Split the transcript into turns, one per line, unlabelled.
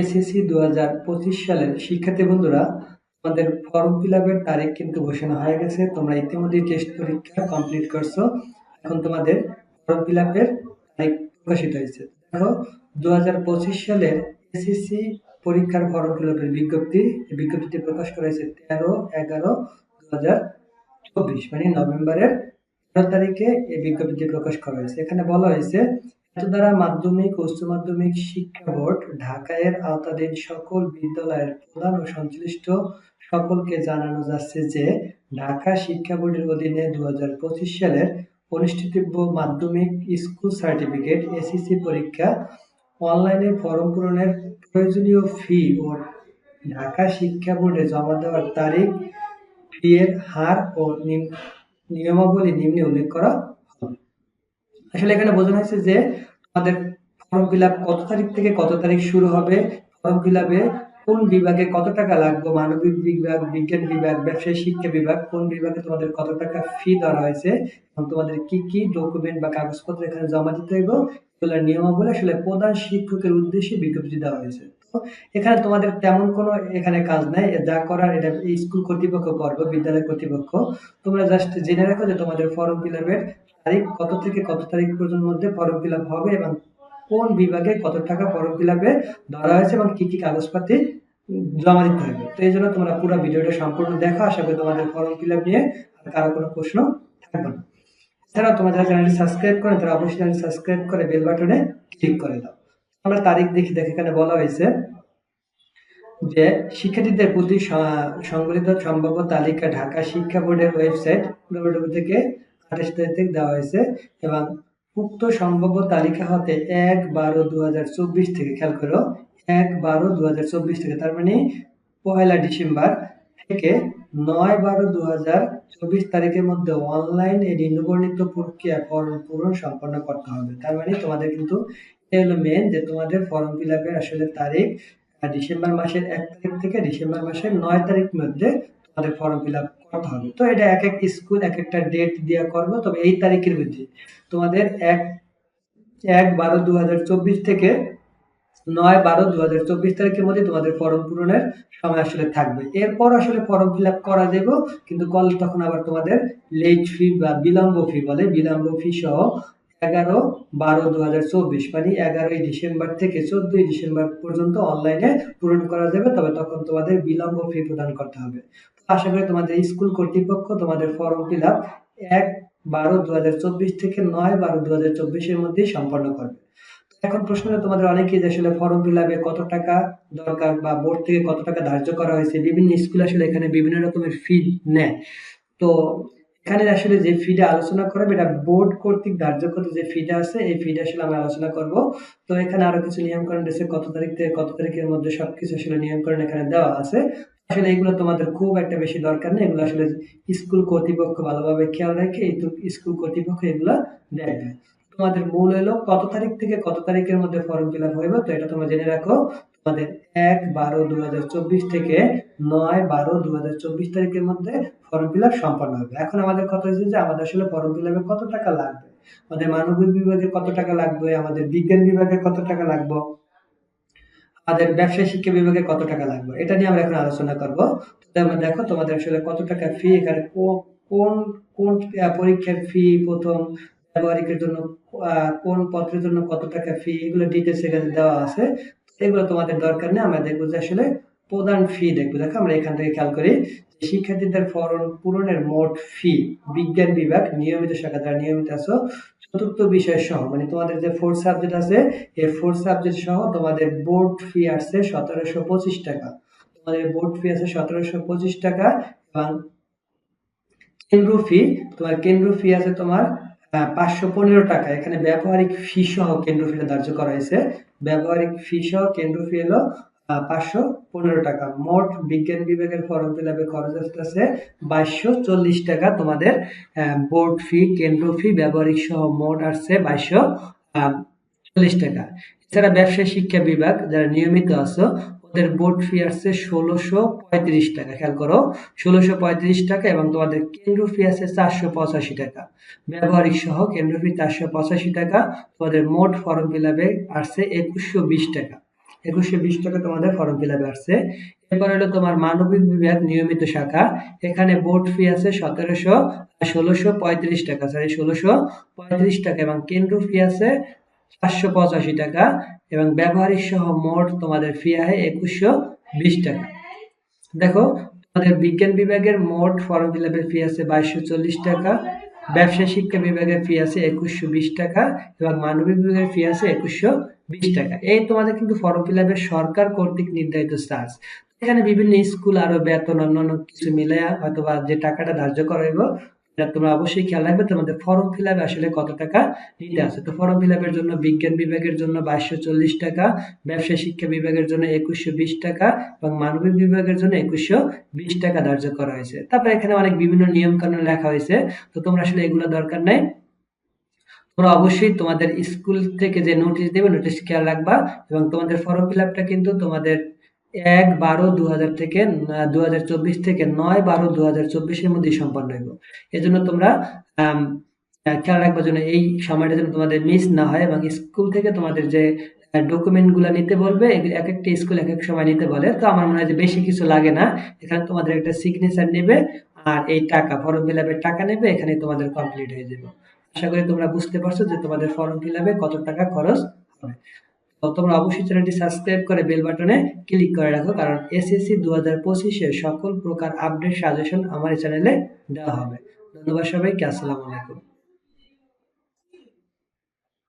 SSC দু হাজার পঁচিশ সালের শিক্ষার্থী বন্ধুরা, তোমাদের ফর্ম ফিল আপের তারিখ কিন্তু ঘোষণা হয়ে গেছে। তোমরা ইতিমধ্যেই টেস্ট পরীক্ষা কমপ্লিট করছ। এখন তোমাদের ফর্ম ফিল তারিখ প্রকাশিত হয়েছে। দেখো দু হাজার পঁচিশ সালের এসএসসি পরীক্ষার ফর্ম ফিল আপের বিজ্ঞপ্তি, এই বিজ্ঞপ্তিটি প্রকাশ করা হয়েছে তেরো এগারো দু হাজার চব্বিশ মানে নভেম্বরের তেরো তারিখে এই বিজ্ঞপ্তিটি প্রকাশ করা হয়েছে। এখানে বলা হয়েছে দ্বারা মাধ্যমিক ও উচ্চ মাধ্যমিক শিক্ষা বোর্ড ঢাকা এর আওতাধীন সকল বিদ্যালয়ের প্রধান ও সংশ্লিষ্ট সকলকে জানানো যাচ্ছে যে ঢাকা শিক্ষা বোর্ডের অধীনে দু হাজার পঁচিশ সালের অনুষ্ঠিতব্য মাধ্যমিক স্কুল সার্টিফিকেট এসএসসি পরীক্ষা অনলাইনে ফর্ম পূরণের প্রয়োজনীয় ফি ও ঢাকা শিক্ষা বোর্ডে জমা দেওয়ার তারিখ, ফি এর হার ও নিয়মাবলী নিম্নে উল্লেখ করা আসলে এখানে বোঝানো হয়েছে যে আমাদের ফর্ম ফিল কত তারিখ থেকে কত তারিখ শুরু হবে, ফর্ম ফিল কোন বিভাগে কত টাকা লাগবে, মানবিক বিভাগ, বিজ্ঞান বিভাগ, ব্যবসায় শিক্ষা বিভাগ, কোন বিভাগে তোমাদের কত টাকা ফি ধরা হয়েছে এবং তোমাদের কি কি ডকুমেন্ট বা কাগজপত্র এখানে জমা দিতে হইব এগুলোর নিয়মাবলী আসলে প্রধান শিক্ষকের উদ্দেশ্যে বিজ্ঞপ্তি দেওয়া হয়েছে। এখানে তোমাদের তেমন কোনো এখানে কাজ নাই যা করার এটা স্কুল কর্তৃপক্ষ করবে, বিদ্যালয় কর্তৃপক্ষ। তোমরা জাস্ট জেনে রাখো যে তোমাদের ফর্ম ফিল আপের তারিখ, কত থেকে কত তারিখ পর্যন্ত মধ্যে ফর্ম ফিল হবে এবং কোন বিভাগে কত টাকা ফর্ম ফিল ধরা হয়েছে এবং কি কি কাগজপাতি জমা দিতে হবে। তো এই জন্য তোমরা পুরো ভিডিওটা সম্পূর্ণ দেখো। আশা করি তোমাদের ফর্ম ফিল নিয়ে আর কারও কোনো প্রশ্ন থাকবে না। এছাড়াও তোমরা যারা চ্যানেলটি সাবস্ক্রাইব করে, তারা অবশ্যই চ্যানেল সাবস্ক্রাইব করে বেল বাটনে ক্লিক করে দাও। আমরা তারিখ দেখি, দেখে এখানে বলা হয়েছে যে শিক্ষার্থীদের প্রতি সংবলিত সম্ভাব্য তালিকা ঢাকা শিক্ষা বোর্ডের ওয়েবসাইট থেকে আঠাশ দেওয়া হয়েছে, এবং উক্ত সম্ভাব্য তালিকা হতে এক বারো দু থেকে, খেয়াল করো, এক বারো দু থেকে, তার মানে পয়লা ডিসেম্বর থেকে নয় বারো দু তারিখের মধ্যে অনলাইন এই নিম্নবর্ণিত প্রক্রিয়া ফর্ম পূরণ সম্পন্ন করতে হবে। তার মানে তোমাদের কিন্তু এটা হলো মেন যে তোমাদের ফর্ম ফিল আসলে তারিখ ডিসেম্বর মাসের এক তারিখ থেকে ডিসেম্বর মাসের নয় তারিখ মধ্যে তোমাদের ফর্ম ফিল আপ করতে হবে। তো এটা এক এক স্কুল এক একটা ডেট দিয়ে করব, তবে এই তারিখের মধ্যে তোমাদের এক এক বারো দু হাজার চব্বিশ থেকে নয় বারো দু হাজার চব্বিশ তারিখের মধ্যে তোমাদের ফর্ম পূরণের সময় আসলে থাকবে। এরপর আসলে ফর্ম ফিল আপ করা যাব কিন্তু কল তখন আবার তোমাদের লেট ফি বা বিলম্ব ফি বলে। বিলম্ব ফি সহ এগারো বারো দু হাজার চব্বিশ মানে এগারোই ডিসেম্বর থেকে চোদ্দই ডিসেম্বর পর্যন্ত অনলাইনে পূরণ করা যাবে, তবে তখন তোমাদের বিলম্ব ফি প্রদান করতে হবে। আশা করি তোমাদের স্কুল কর্তৃপক্ষ তোমাদের ফর্ম ফিল আপ এক বারো দু থেকে নয় বারো দু চব্বিশের মধ্যেই সম্পন্ন করবে। এখন প্রশ্ন তোমাদের অনেকেই যে আসলে ফর্ম ফিল আপে কত টাকা দরকার বা বোর্ড থেকে কত টাকা ধার্য করা হয়েছে, বিভিন্ন স্কুল আসলে এখানে বিভিন্ন রকমের ফি নেয়। তো এখানে আসলে যে ফিটা আলোচনা করবে এটা বোর্ড কর্তৃক ধার্য করতে যে ফিটা আছে, এই ফিটা আসলে আমরা আলোচনা করব। তো এখানে আরও কিছু নিয়মকরণ রয়েছে, কত তারিখ থেকে কত তারিখের মধ্যে সবকিছু আসলে নিয়মকরণ এখানে দেওয়া আছে। আসলে এগুলো তোমাদের খুব একটা বেশি দরকার নেই। এগুলো আসলে স্কুল কর্তৃপক্ষ ভালোভাবে খেয়াল রেখে এই স্কুল কর্তৃপক্ষ এগুলো দেখবে তোমাদের মূল হলো কত তারিখ থেকে কত তারিখের মধ্যে ফর্ম ফিল আপ হইবে, তো এটা তোমরা জেনে রাখো। তোমাদের এক বারো দু হাজার চব্বিশ থেকে নয় বারো দু হাজার চব্বিশ তারিখের মধ্যে ফর্ম ফিল আপ সম্পন্ন হবে। এখন আমাদের কথা হচ্ছে যে আমাদের আসলে ফর্ম ফিল আপে কত টাকা লাগবে? আমাদের মানবিক বিভাগে কত টাকা লাগবে? আমাদের বিজ্ঞান বিভাগে কত টাকা লাগবে? আমাদের ব্যবসায় শিক্ষা বিভাগে কত টাকা লাগবে? এটা নিয়ে আমরা এখন আলোচনা করব। তোমরা দেখো তোমাদের আসলে কত টাকা ফি এখানে কোন কোন পরীক্ষার ফি প্রথম, ব্যবহারিকের জন্য কোন পত্রের জন্য কত টাকা ফি এগুলো ডিটেলস এখানে দেওয়া আছে। এগুলো তোমাদের দরকার নেই, আমরা দেখব যে আসলে প্রধান ফি দেখব। দেখো আমরা এখান থেকে খেয়াল করি শিক্ষার্থীদের ফর্ম পূরণের মোট ফি বিজ্ঞান বিভাগ, নিয়মিত শাখা যারা নিয়মিত আছো, চতুর্থ বিষয় সহ মানে তোমাদের যে ফোর সাবজেক্ট আছে, এই ফোর সাবজেক্ট সহ তোমাদের বোর্ড ফি আসছে সতেরোশো পঁচিশ টাকা। তোমাদের বোর্ড ফি আছে সতেরোশো পঁচিশ টাকা এবং কেন্দ্র ফি তোমার কেন্দ্র ফি আছে তোমার পাঁচশো পনেরো টাকা। এখানে ব্যবহারিক ফি সহ কেন্দ্র ফি ধার্য করা হয়েছে। ব্যবহারিক ফি সহ কেন্দ্র ফি হলো পাঁচশো পনেরো টাকা। মোট বিজ্ঞান বিভাগের ফর্ম ফিল আপের খরচ আসতেছে বাইশশো চল্লিশ টাকা। তোমাদের বোর্ড ফি কেন্দ্র ফি ব্যবহারিক সহ মোট আসছে বাইশশো চল্লিশ টাকা। এছাড়া ব্যবসায় শিক্ষা বিভাগ, যারা নিয়মিত আছো, ওদের বোর্ড ফি আসছে ষোলোশো পঁয়ত্রিশ টাকা। খেয়াল করো, ষোলোশো পঁয়ত্রিশ টাকা এবং তোমাদের কেন্দ্র ফি আছে চারশো পঁচাশি টাকা। ব্যবহারিক সহ কেন্দ্র ফি চারশো পঁচাশি টাকা। তোমাদের মোট ফর্ম ফিল আপে আসছে একুশশো বিশ টাকা। একুশশো বিশ টাকা তোমাদের ফর্ম ফিল আপে আসছে। এরপর হলো তোমার মানবিক বিভাগ নিয়মিত শাখা। এখানে বোর্ড ফি আছে সতেরোশো ষোলোশো পঁয়ত্রিশ টাকা। সরি ষোলোশো পঁয়ত্রিশ টাকা এবং কেন্দ্র ফি আছে চারশো পঁচাশি টাকা এবং ব্যবহারিক সহ মোট তোমাদের ফি আছে একুশশো বিশ টাকা। দেখো, তোমাদের বিজ্ঞান বিভাগের মোট ফর্ম ফিল আপের ফি আছে বাইশশো চল্লিশ টাকা। ব্যবসা শিক্ষা বিভাগের ফি আছে একুশশো বিশ টাকা এবং মানবিক বিভাগের ফি আছে একুশশো বিশ টাকা। এই তোমাদের কিন্তু ফর্ম ফিল আপের সরকার কর্তৃক নির্ধারিত চার্জ এখানে বিভিন্ন স্কুল আরও বেতন, অন্যান্য কিছু মিলে হয়তো বা যে টাকাটা ধার্য করা হইব এটা তোমরা অবশ্যই খেয়াল রাখবে, তোমাদের ফর্ম ফিল আসলে কত টাকা নিতে আছে। তো ফর্ম ফিল জন্য বিজ্ঞান বিভাগের জন্য বাইশশো চল্লিশ টাকা, ব্যবসা শিক্ষা বিভাগের জন্য একুশশো বিশ টাকা এবং মানবিক বিভাগের জন্য একুশশো বিশ টাকা ধার্য করা হয়েছে। তারপরে এখানে অনেক বিভিন্ন নিয়ম কানুন লেখা হয়েছে। তো তোমরা আসলে এগুলো দরকার নেই। তোমরা অবশ্যই তোমাদের স্কুল থেকে যে নোটিশ দেবে নোটিশ খেয়াল রাখবা এবং তোমাদের ফর্ম ফিল কিন্তু তোমাদের এক বারো দু হাজার থেকে দু হাজার চব্বিশ থেকে নয় বারো দু হাজার চব্বিশের মধ্যে সম্পন্ন হইব। এই জন্য তোমরা খেয়াল রাখবার জন্য এই সময়টা যেন তোমাদের মিস না হয় এবং স্কুল থেকে তোমাদের যে ডকুমেন্টগুলো নিতে বলবে এক একটা স্কুল এক এক সময় নিতে বলে। তো আমার মনে হয় যে বেশি কিছু লাগে না। এখানে তোমাদের একটা সিগনেচার নেবে আর এই টাকা ফর্ম ফিল টাকা নেবে এখানে তোমাদের কমপ্লিট হয়ে যাবে। আশা করি তোমরা বুঝতে পারছ যে তোমাদের ফর্ম ফিল কত টাকা খরচ হবে। তোমরা অবশ্যই চ্যানেলটি সাবস্ক্রাইব করে বেল বাটনে ক্লিক করে রাখো, কারণ এসএসসি দু হাজার পঁচিশের সকল প্রকার আপডেট সাজেশন আমার এই চ্যানেলে দেওয়া হবে। ধন্যবাদ সবাইকে, আসসালামু আলাইকুম।